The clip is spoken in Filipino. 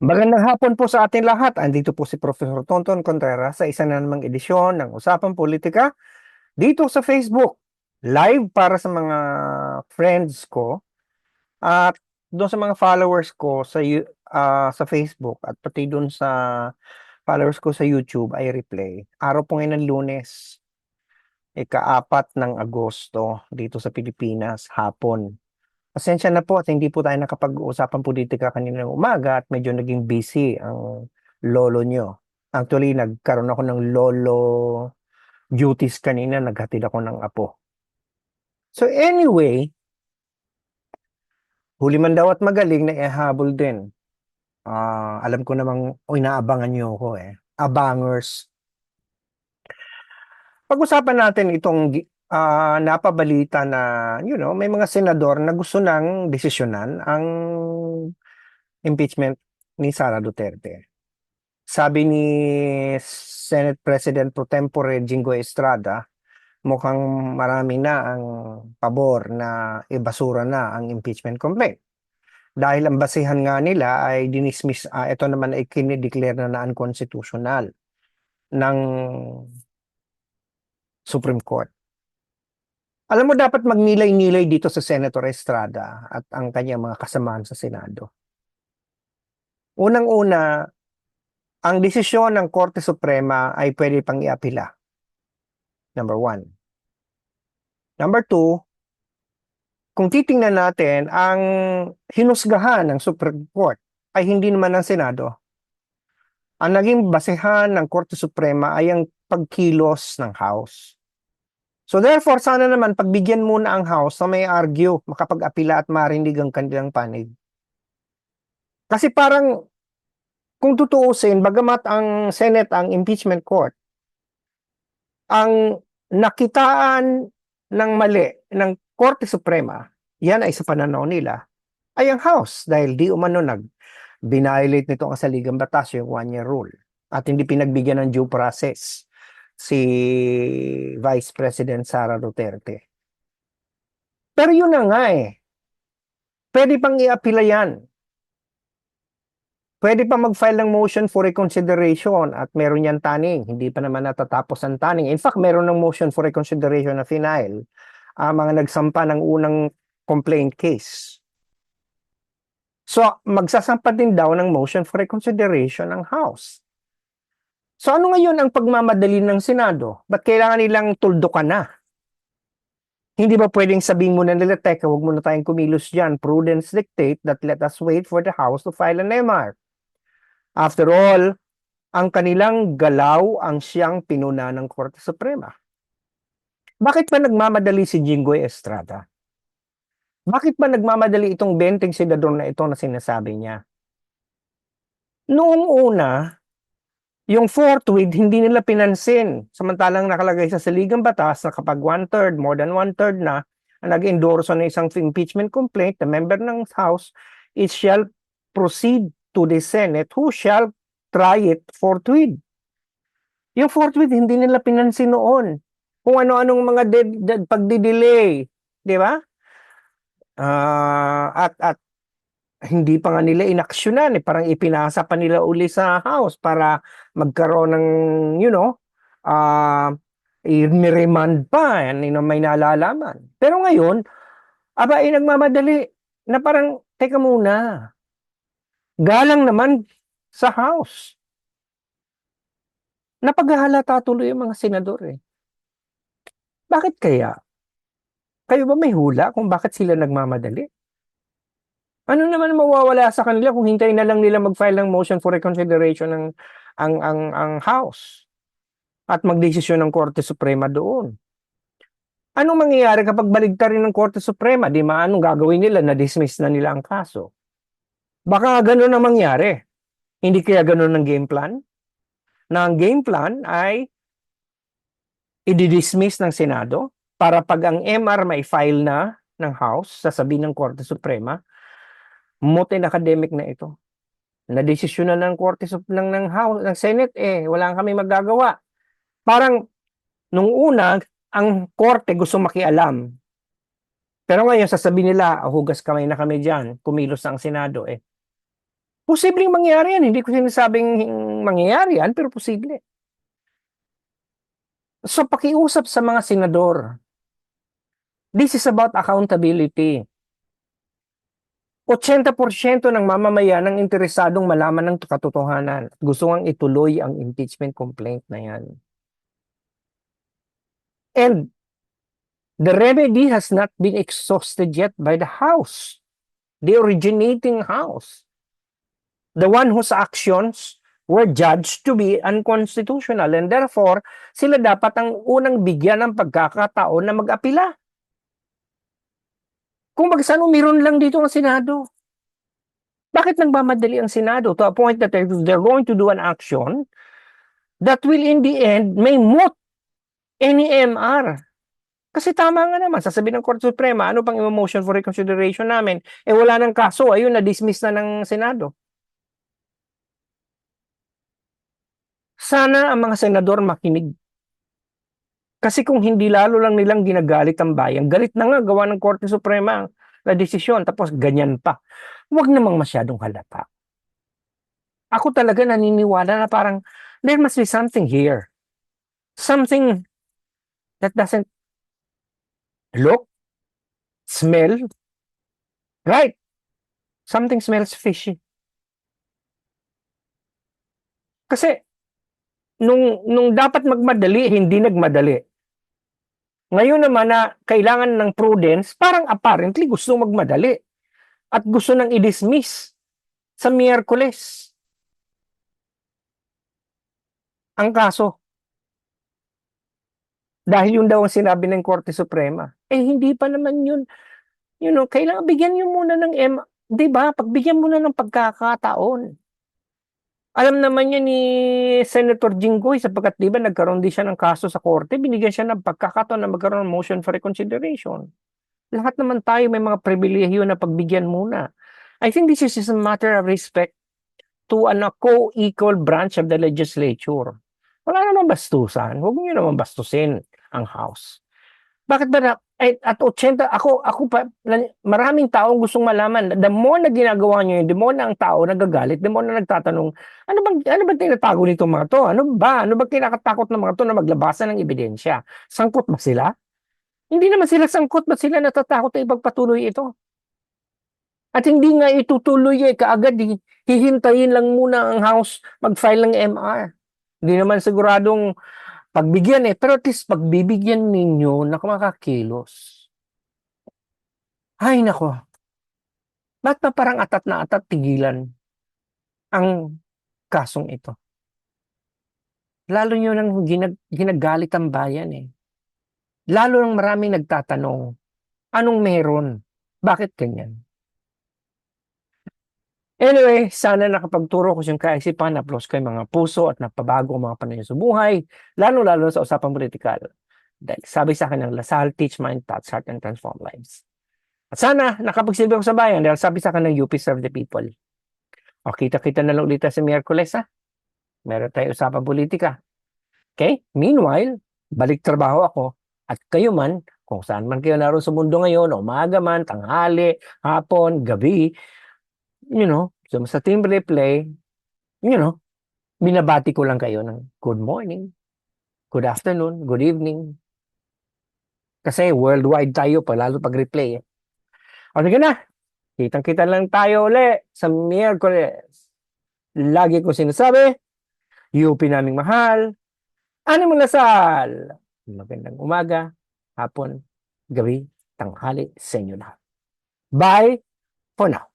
Magandang hapon po sa ating lahat. Andito po si Professor Tonton Contreras sa isa na namang edisyon ng Usapang Politika dito sa Facebook. Live para sa mga friends ko at doon sa mga followers ko sa ah, sa Facebook at pati doon sa followers ko sa YouTube ay replay. Araw po ngayon ng lunes, ika-apat ng Agosto dito sa Pilipinas, hapon. Pasensya na po at hindi po tayo nakapag-uusapan politika kanina ng umaga at medyo naging busy ang lolo nyo. Actually, nagkaroon ako ng lolo duties kanina, naghatid ako ng apo. So anyway, huli man daw at magaling na ihabol din. Ah, alam ko namang, o inaabangan nyo ako eh. Abangers. Pag-usapan natin itong ah, napabalita na, you know, may mga senador na gusto nang desisyonan ang impeachment ni Sara Duterte. Sabi ni Senate President pro tempore Jingo Estrada, mukhang marami na ang pabor na ibasura na ang impeachment complaint. Dahil ang basihan nga nila ay dinismiss, ah, ito naman ay kinideclare na na unconstitutional ng Supreme Court. Alam mo, dapat magnilay-nilay dito sa Senator Estrada at ang kanyang mga kasamahan sa Senado. Unang-una, ang desisyon ng Korte Suprema ay pwede pang iapila. Number one. Number two, kung titingnan natin, ang hinusgahan ng Supreme Court ay hindi naman ng Senado. Ang naging basehan ng Korte Suprema ay ang pagkilos ng House. So therefore, sana naman pagbigyan muna ang House na may argue, makapag-apila at marinig ang kanilang panig. Kasi parang, kung tutuusin, bagamat ang Senate ang impeachment court, ang nakitaan ng mali ng Korte Suprema, yan ay sa pananaw nila, ay ang House dahil di umano nag binviolate nito ang saligang batas yung one-year rule at hindi pinagbigyan ng due process si Vice President Sara Duterte. Pero yun na nga eh. Pwede pang i-apila yan. Pwede pa mag-file ng motion for reconsideration at meron yan taning. Hindi pa naman natatapos ang taning. In fact, meron ng motion for reconsideration na final ang mga nagsampa ng unang complaint case. So, magsasampa din daw ng motion for reconsideration ng House. So ano ngayon ang pagmamadali ng Senado? Ba't kailangan nilang tuldukan na? Hindi ba pwedeng sabihin muna nila, teka, huwag muna tayong kumilos dyan. Prudence dictate that let us wait for the House to file an MR. After all, ang kanilang galaw ang siyang pinuna ng Korte Suprema. Bakit ba nagmamadali si Jinggoy Estrada? Bakit ba nagmamadali itong 20 senador na ito na sinasabi niya? Noong una, yung forthwith, hindi nila pinansin. Samantalang nakalagay sa saligang batas na kapag one-third, more than one-third na, nag-endorso ng isang impeachment complaint, the member ng House, it shall proceed to the Senate who shall try it forthwith. Yung forthwith, hindi nila pinansin noon. Kung ano-anong mga de- de- pagdidelay. Di ba? Ah, at, at hindi pa nga nila inaksyonan eh. Parang ipinasa pa nila uli sa House para magkaroon ng, you know, ah i-remand pa, yan, you know, may nalalaman. Pero ngayon, aba, eh, nagmamadali na parang, teka muna, galang naman sa House. Napaghahalata tuloy yung mga senador eh. Bakit kaya? Kayo ba may hula kung bakit sila nagmamadali? Ano naman mawawala sa kanila kung hintayin na lang nila mag-file ng motion for reconsideration ng ang ang ang House at magdesisyon ng Korte Suprema doon. Anong mangyayari kapag baligtad rin ng Korte Suprema? Di ma anong gagawin nila? Na-dismiss na nila ang kaso. Baka ganun ang mangyari. Hindi kaya ganun ang game plan? Na ang game plan ay i-dismiss ng Senado para pag ang MR may file na ng House, sasabihin ng Korte Suprema, moten academic na ito. Na desisyon na ng Korte Sup- ng, ng House, ng Senate, eh, wala kami magagawa. Parang, nung una, ang Korte gusto makialam. Pero ngayon, sasabihin nila, "Ah, hugas kamay na kami dyan, kumilos ang Senado, eh. Posibleng mangyari yan. Hindi ko sinasabing mangyayari yan, pero posible. So, pakiusap sa mga senador. This is about accountability. 80% ng mamamayan ang interesadong malaman ng katotohanan. Gusto ngang ituloy ang impeachment complaint na yan. And the remedy has not been exhausted yet by the House, the originating House, the one whose actions were judged to be unconstitutional and therefore sila dapat ang unang bigyan ng pagkakataon na mag-apila. Kung bagsano, meron lang dito ang Senado. Bakit nagmamadali ang Senado to a point that they're going to do an action that will in the end may moot any MR? Kasi tama nga naman, sasabihin ng Korte Suprema, ano pang motion for reconsideration namin? Eh wala nang kaso, ayun, na-dismiss na ng Senado. Sana ang mga senador makinig. Kasi kung hindi lalo lang nilang ginagalit ang bayan, galit na nga gawa ng Korte Suprema na desisyon, tapos ganyan pa. Huwag namang masyadong halata. Ako talaga naniniwala na parang there must be something here. Something that doesn't look, smell, right? Something smells fishy. Kasi nung nung dapat magmadali, hindi nagmadali. Ngayon naman na kailangan ng prudence, parang apparently gusto magmadali at gusto nang i-dismiss sa Miyerkules. Ang kaso, dahil yun daw ang sinabi ng Korte Suprema, eh hindi pa naman yun, you know, kailangan bigyan nyo muna ng M, ba? Pagbigyan muna ng pagkakataon. Alam naman niya ni Senator Jinggoy sapagkat di ba nagkaroon din siya ng kaso sa korte, binigyan siya ng pagkakataon na magkaroon ng motion for reconsideration. Lahat naman tayo may mga pribilehyo na pagbigyan muna. I think this is just a matter of respect to an co-equal branch of the legislature. Wala namang bastusan. Huwag niyo naman bastusin ang House. Bakit ba na, ay, at 80, ako, ako pa, maraming taong gustong malaman, the more na ginagawa niyo yun, the more na ang tao nagagalit, the more na nagtatanong, ano bang, ano bang tinatago nito mga to? Ano ba? Ano ba kinakatakot ng mga to na maglabasan ng ebidensya? Sangkot ba sila? Hindi naman sila sangkot, ba't sila natatakot na ipagpatuloy ito? At hindi nga itutuloy eh, kaagad eh. hihintayin lang muna ang House mag-file ng MR. Hindi naman siguradong pagbigyan eh, pero at least pagbibigyan ninyo na makakilos. Ay nako, ba't pa parang atat na atat tigilan ang kasong ito? Lalo nyo nang ginag ginagalit ang bayan eh. Lalo nang maraming nagtatanong, anong meron? Bakit ganyan? Anyway, sana nakapagturo ko siyang kaisipan, na-plus ko yung mga puso at napabago ang mga panahon sa buhay, lalo-lalo sa usapang politikal. Dahil sabi sa akin ng Lasal, teach mind, touch heart, and transform lives. At sana nakapagsilbi ako sa bayan dahil sabi sa akin ng UP Serve the People. O kita-kita na lang ulit sa Miyerkules ha. Meron tayo usapang politika. Okay? Meanwhile, balik trabaho ako at kayo man, kung saan man kayo naroon sa mundo ngayon, umaga man, tanghali, hapon, gabi, you know, so sa team replay, you know, binabati ko lang kayo ng good morning, good afternoon, good evening. Kasi worldwide tayo pa, lalo pag replay. Eh. O na, kitang-kita lang tayo uli sa Miyerkules. Lagi ko sinasabi, UP naming mahal, mo lasal? Magandang umaga, hapon, gabi, tanghali sa inyo lahat. Bye for now.